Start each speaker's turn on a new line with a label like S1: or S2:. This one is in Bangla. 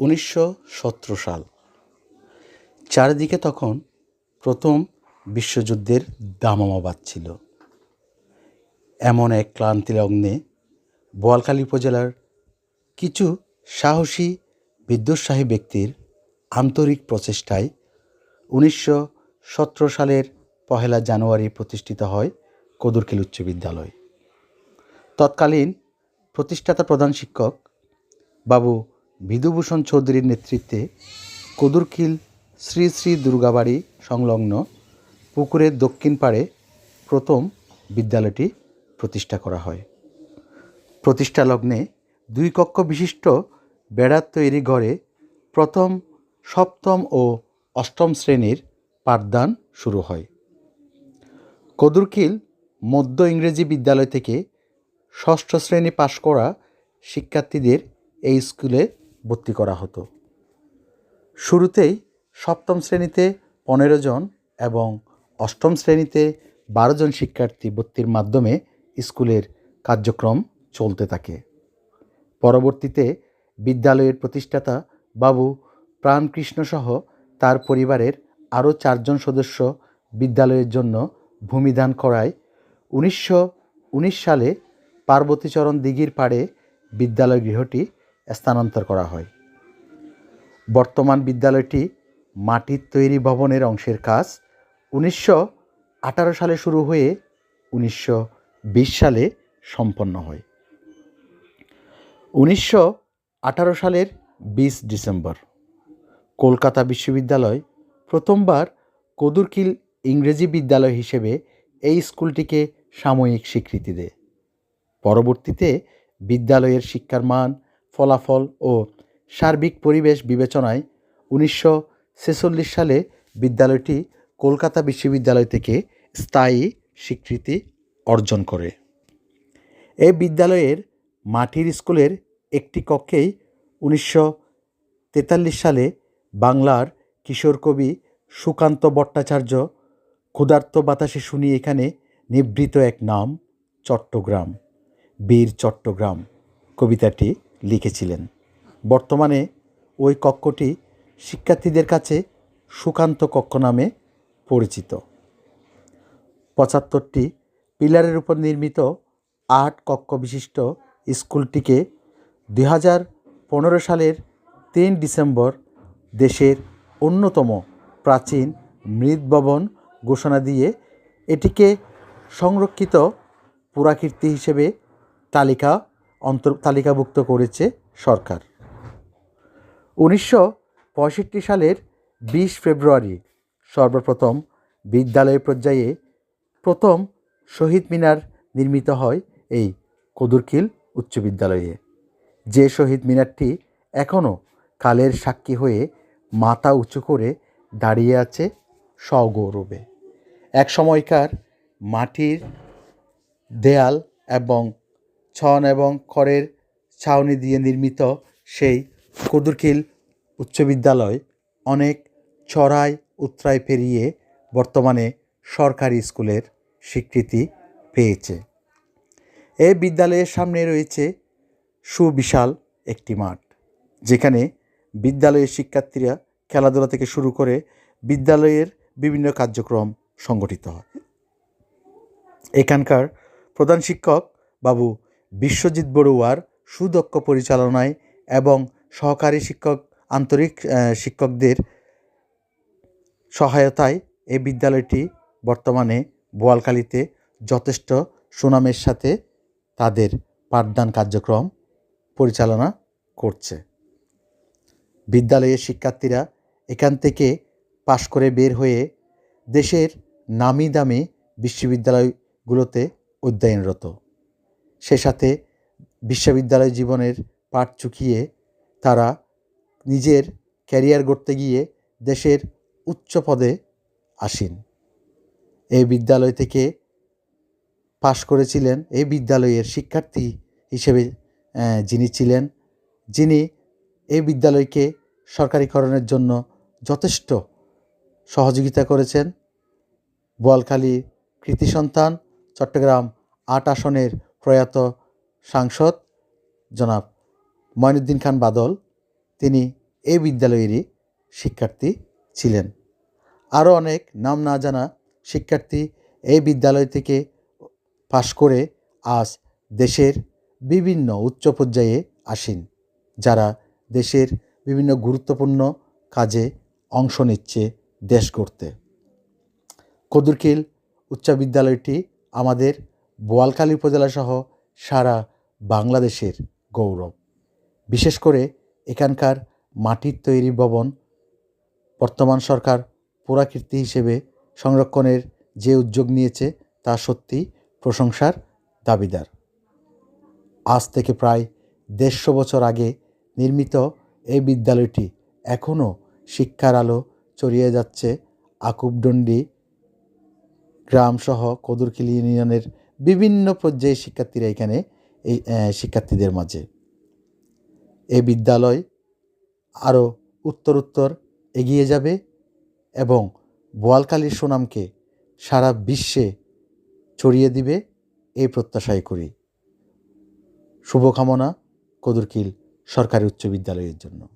S1: উনিশশো সতেরো সাল। চারিদিকে তখন প্রথম বিশ্বযুদ্ধের দামামা বাজছিল এমন এক ক্লান্তি লগ্নে বোয়ালখালী উপজেলার কিছু সাহসী বিদ্যুৎসাহী ব্যক্তির আন্তরিক প্রচেষ্টায় উনিশশো সতেরো সালের পহেলা জানুয়ারি প্রতিষ্ঠিত হয় কদুরখিল উচ্চ বিদ্যালয়। তৎকালীন প্রতিষ্ঠাতা প্রধান শিক্ষক বাবু বিধুভূষণ চৌধুরীর নেতৃত্বে কদুরখিল শ্রী শ্রী দুর্গাবাড়ি সংলগ্ন পুকুরের দক্ষিণ পাড়ে প্রথম বিদ্যালয়টি প্রতিষ্ঠা করা হয়। প্রতিষ্ঠা লগ্নে দুই কক্ষ বিশিষ্ট বেড়ার তৈরি ঘরে প্রথম, সপ্তম ও অষ্টম শ্রেণির পাঠদান শুরু হয়। কদুরকিল মধ্য ইংরেজি বিদ্যালয় থেকে ষষ্ঠ শ্রেণি পাশ করা শিক্ষার্থীদের এই স্কুলে ভর্তি করা হতো। শুরুতেই সপ্তম শ্রেণীতে পনেরো জন এবং অষ্টম শ্রেণীতে বারো জন শিক্ষার্থী ভর্তির মাধ্যমে স্কুলের কার্যক্রম চলতে থাকে। পরবর্তীতে বিদ্যালয়ের প্রতিষ্ঠাতা বাবু প্রাণকৃষ্ণ সহ তার পরিবারের আরও চারজন সদস্য বিদ্যালয়ের জন্য ভূমিদান করায় উনিশশো উনিশ সালে পার্বতীচরণ দিঘির পাড়ে বিদ্যালয় গৃহটি স্থানান্তর করা হয়। বর্তমান বিদ্যালয়টি মাটির তৈরি ভবনের অংশের কাজ উনিশশো আঠারো সালে শুরু হয়ে উনিশশো বিশ সালে সম্পন্ন হয়। উনিশশো আঠারো সালের বিশ ডিসেম্বর, কলকাতা বিশ্ববিদ্যালয় প্রথমবার কদুরকিল ইংরেজি বিদ্যালয় হিসেবে এই স্কুলটিকে সাময়িক স্বীকৃতি দেয়। পরবর্তীতে বিদ্যালয়ের শিক্ষার মান ফলাফল ও সার্বিক পরিবেশ বিবেচনায় উনিশশো ছেচল্লিশ সালে বিদ্যালয়টি কলকাতা বিশ্ববিদ্যালয় থেকে স্থায়ী স্বীকৃতি অর্জন করে। এই বিদ্যালয়ের মাটির স্কুলের একটি কক্ষেই উনিশশো তেতাল্লিশ সালে বাংলার কিশোর কবি সুকান্ত ভট্টাচার্য ক্ষুধার্ত বাতাসে শুনি এখানে নিভৃত এক নাম, চট্টগ্রাম, বীর চট্টগ্রাম। কবিতাটি লিখেছিলেন। বর্তমানে ওই কক্ষটি শিক্ষার্থীদের কাছে সুকান্ত কক্ষ নামে পরিচিত। পঁচাত্তরটি পিলারের উপর নির্মিত আট কক্ষ বিশিষ্ট স্কুলটিকে দুই হাজার পনেরো সালের তিন ডিসেম্বর দেশের অন্যতম প্রাচীন মৃৎ ভবন ঘোষণা দিয়ে এটিকে সংরক্ষিত পুরাকীর্তি হিসেবে তালিকা অন্তর তালিকাভুক্ত করেছে সরকার। উনিশশো পঁয়ষট্টি সালের বিশ ফেব্রুয়ারি সর্বপ্রথম বিদ্যালয় পর্যায়ে প্রথম শহীদ মিনার নির্মিত হয় এই কদুরকিল উচ্চ বিদ্যালয়ে। যে শহীদ মিনারটি এখনও কালের সাক্ষী হয়ে মাথা উঁচু করে দাঁড়িয়ে আছে সগৌরবে। এক সময়কার মাটির দেয়াল এবং ছন এবং খড়ের ছাউনি দিয়ে নির্মিত সেই কদুরকিল উচ্চ বিদ্যালয় অনেক চড়াই উত্তরায় পেরিয়ে বর্তমানে সরকারি স্কুলের স্বীকৃতি পেয়েছে। এই বিদ্যালয়ের সামনে রয়েছে সুবিশাল একটি মাঠ, যেখানে বিদ্যালয়ের শিক্ষার্থীরা খেলাধুলা থেকে শুরু করে বিদ্যালয়ের বিভিন্ন কার্যক্রম সংগঠিত হয়। এখানকার প্রধান শিক্ষক বাবু বিশ্বজিৎ বড়ুয়ার সুদক্ষ পরিচালনায় এবং সহকারী শিক্ষক, আন্তরিক শিক্ষকদের সহায়তায় এই বিদ্যালয়টি বর্তমানে বোয়ালখালীতে যথেষ্ট সুনামের সাথে তাদের পাঠদান কার্যক্রম পরিচালনা করছে। বিদ্যালয়ের শিক্ষার্থীরা এখান থেকে পাশ করে বের হয়ে দেশের নামি দামি বিশ্ববিদ্যালয়গুলোতে অধ্যয়নরত। সে সাথে বিশ্ববিদ্যালয় জীবনের পাঠ চুকিয়ে তারা নিজের ক্যারিয়ার গড়তে গিয়ে দেশের উচ্চ পদে আসীন। এই বিদ্যালয় থেকে পাশ করেছিলেন, এই বিদ্যালয়ের শিক্ষার্থী হিসেবে যিনি ছিলেন, যিনি এই বিদ্যালয়কে সরকারিকরণের জন্য যথেষ্ট সহযোগিতা করেছেন। বোয়ালখালী কৃতি সন্তান, চট্টগ্রাম আট আসনের প্রয়াত সাংসদ জনাব মঈনুদ্দিন খান বাদল, তিনি এই বিদ্যালয়েরই শিক্ষার্থী ছিলেন। আরও অনেক নাম না জানা শিক্ষার্থী এই বিদ্যালয় থেকে পাশ করে আজ দেশের বিভিন্ন উচ্চ পর্যায়ে আসেন, যারা দেশের বিভিন্ন গুরুত্বপূর্ণ কাজে অংশ নিচ্ছে দেশ গড়তে। কদুরকিল উচ্চ বিদ্যালয়টি আমাদের বোয়ালখালী উপজেলা সহ সারা বাংলাদেশের গৌরব। বিশেষ করে এখানকার মাটির তৈরি ভবন বর্তমান সরকার পুরাকীর্তি হিসেবে সংরক্ষণের যে উদ্যোগ নিয়েছে তা সত্যি প্রশংসার দাবিদার। আজ থেকে প্রায় দেড়শো বছর আগে নির্মিত এই বিদ্যালয়টি এখনও শিক্ষার আলো চড়িয়ে যাচ্ছে আকুবডন্ডি গ্রামসহ কদুরকিলি ইউনিয়নের বিভিন্ন পর্যায়ে শিক্ষার্থীরা এখানে এই শিক্ষার্থীদের মাঝে। এই বিদ্যালয় আরও উত্তরোত্তর এগিয়ে যাবে এবং বোয়ালকালীর সুনামকে সারা বিশ্বে ছড়িয়ে দিবে এই প্রত্যাশাই করি। শুভকামনা কদুরকিল সরকারি উচ্চ বিদ্যালয়ের জন্য।